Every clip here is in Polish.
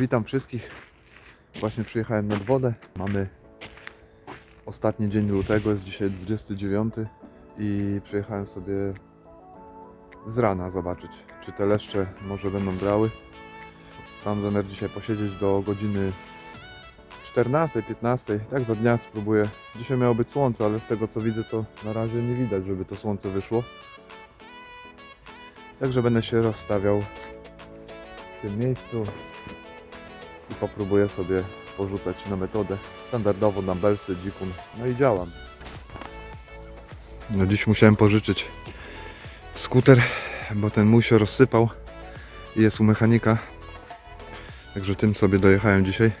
Witam wszystkich. Właśnie przyjechałem nad wodę. Mamy ostatni dzień lutego, jest dzisiaj 29 i przyjechałem sobie z rana zobaczyć, czy te leszcze może będą brały. Mam zamiar dzisiaj posiedzieć do godziny 14, 15. Tak za dnia spróbuję. Dzisiaj miało być słońce, ale z tego co widzę to na razie nie widać, żeby to słońce wyszło. Także będę się rozstawiał w tym miejscu popróbuję sobie porzucać na metodę standardowo dumbbellsy, dzikun. No i działam. No dziś musiałem pożyczyć skuter, bo ten mój się rozsypał i jest u mechanika. Także tym sobie dojechałem dzisiaj.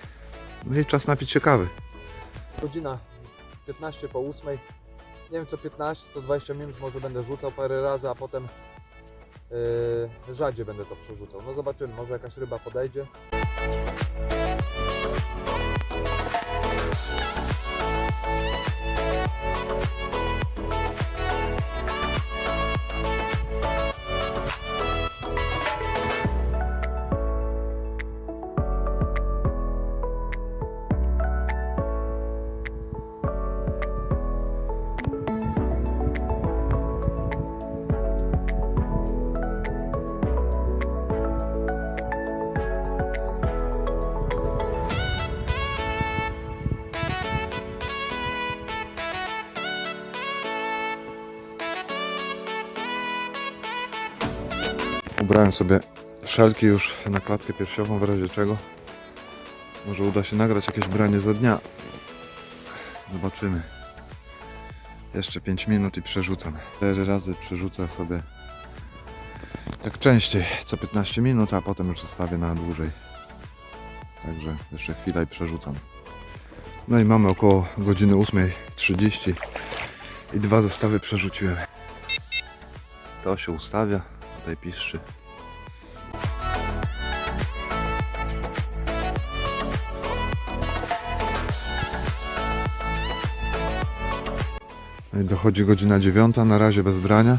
No i czas napić się kawy. Godzina 15 po 8. Nie wiem co 15, co 20 minut może będę rzucał parę razy, a potem yy, rzadziej będę to przerzucał. No zobaczymy, może jakaś ryba podejdzie. Ubrałem sobie szelki już na klatkę piersiową, w razie czego. Może uda się nagrać jakieś branie za dnia. Zobaczymy. Jeszcze 5 minut i przerzucam. 4 razy przerzucę sobie tak częściej, co 15 minut, a potem już zostawię na dłużej. Także jeszcze chwilę i przerzucam. No i mamy około godziny 8.30 i dwa zestawy przerzuciłem. To się ustawia, tutaj piszczy. No dochodzi godzina dziewiąta, na razie bez brania.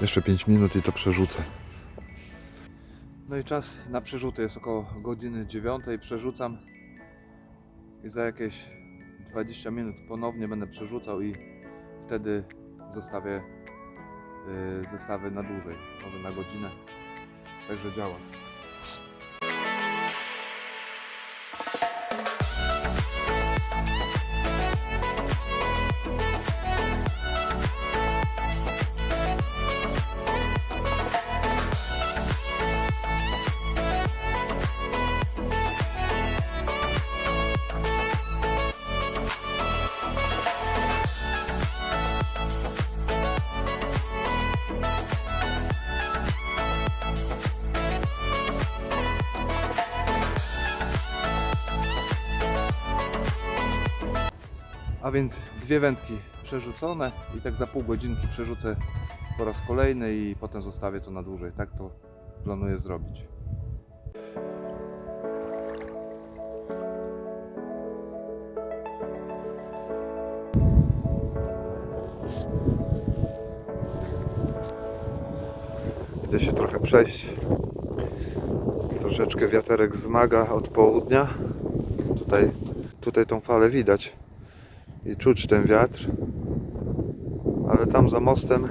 Jeszcze 5 minut i to przerzucę. No i czas na przerzuty jest około godziny dziewiątej. Przerzucam i za jakieś 20 minut ponownie będę przerzucał i wtedy zostawię zestawy na dłużej, może na godzinę. Także działa. A więc dwie wędki przerzucone i tak za pół godzinki przerzucę po raz kolejny i potem zostawię to na dłużej. Tak to planuję zrobić. Idę się trochę przejść. Troszeczkę wiaterek zmaga od południa. Tutaj, tutaj tą falę widać i czuć ten wiatr. Ale tam za mostem,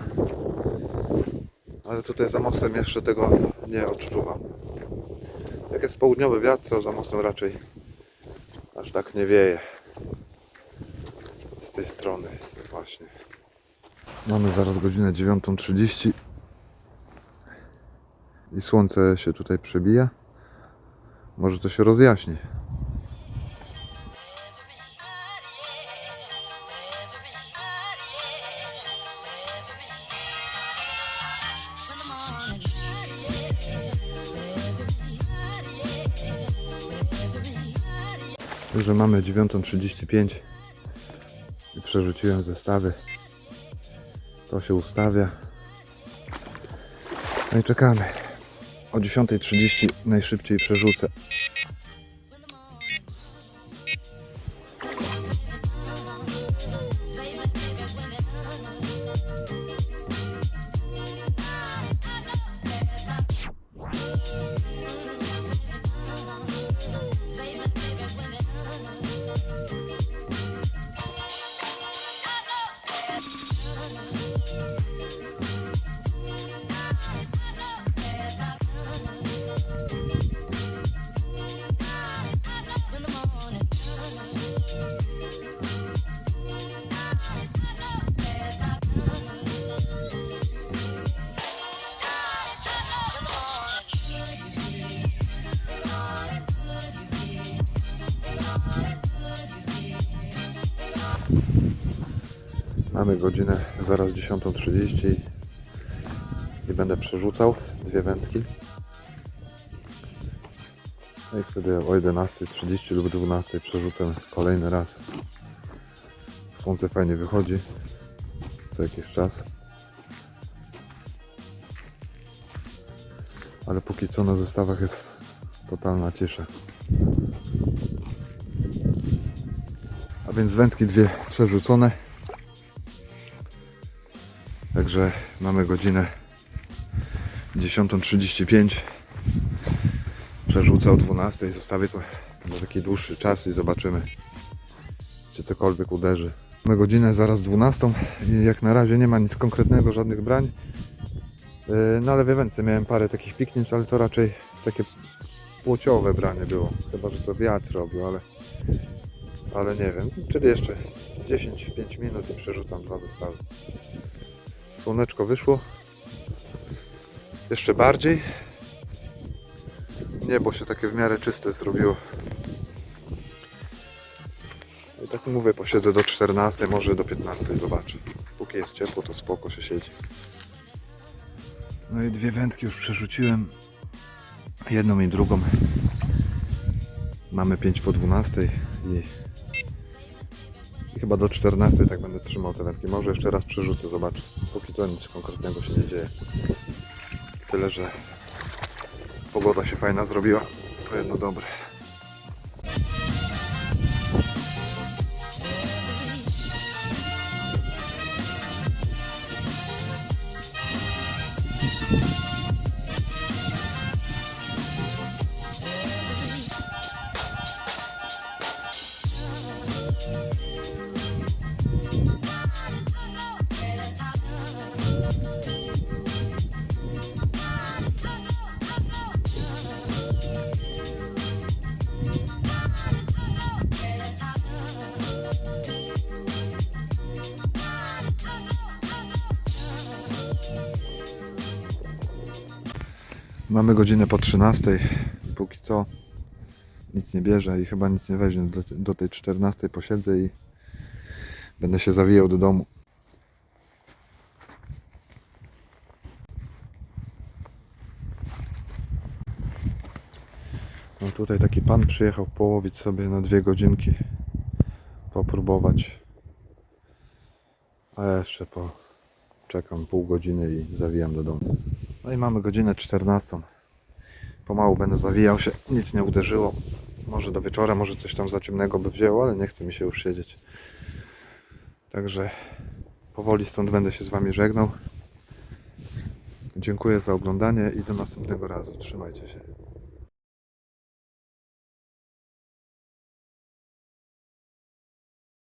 ale tutaj za mostem jeszcze tego nie odczuwam. Jak jest południowy wiatr, to za mostem raczej aż tak nie wieje. Z tej strony właśnie. Mamy zaraz godzinę 9.30 i słońce się tutaj przebija. Może to się rozjaśni. Także mamy 9.35 i przerzuciłem zestawy. To się ustawia. No i czekamy. O 10.30 najszybciej przerzucę. Mamy godzinę zaraz 10.30 i będę przerzucał dwie wędki. No i wtedy o 11.30 lub 12.00 przerzucę kolejny raz. Słońce fajnie wychodzi co jakiś czas. Ale póki co na zestawach jest totalna cisza. A więc wędki dwie przerzucone. Także mamy godzinę 10.35. Przerzucę o 12.00. Zostawię to na taki dłuższy czas i zobaczymy, czy cokolwiek uderzy. Mamy godzinę zaraz 12 i jak na razie nie ma nic konkretnego, żadnych brań. Yy, No ale we wędce miałem parę takich piknięć, ale to raczej takie płociowe branie było. Chyba, że to wiatr robił, ale, ale nie wiem. Czyli jeszcze 10-5 minut i przerzucam dwa zestawy. Słoneczko wyszło. Jeszcze bardziej. Niebo się takie w miarę czyste zrobiło. I tak mówię, posiedzę do 14, może do 15, zobaczę. Póki jest ciepło, to spoko się siedzi. No i dwie wędki już przerzuciłem. Jedną i drugą. Mamy 5 po 12 i, chyba do 14 tak będę trzymał te wędki. Może jeszcze raz przerzucę, zobaczę. Póki to nic konkretnego się nie dzieje. Tyle, że pogoda się fajna zrobiła. To jedno dobre. Mamy godzinę po 13. Póki co nic nie bierze i chyba nic nie weźmie. Do, tej 14 posiedzę i będę się zawijał do domu. No tutaj taki pan przyjechał połowić sobie na dwie godzinki. Popróbować. A ja jeszcze po czekam pół godziny i zawijam do domu. No i mamy godzinę 14. Pomału będę zawijał się, nic nie uderzyło. Może do wieczora, może coś tam za ciemnego by wzięło, ale nie chce mi się już siedzieć. Także powoli stąd będę się z Wami żegnał. Dziękuję za oglądanie i do następnego razu. Trzymajcie się.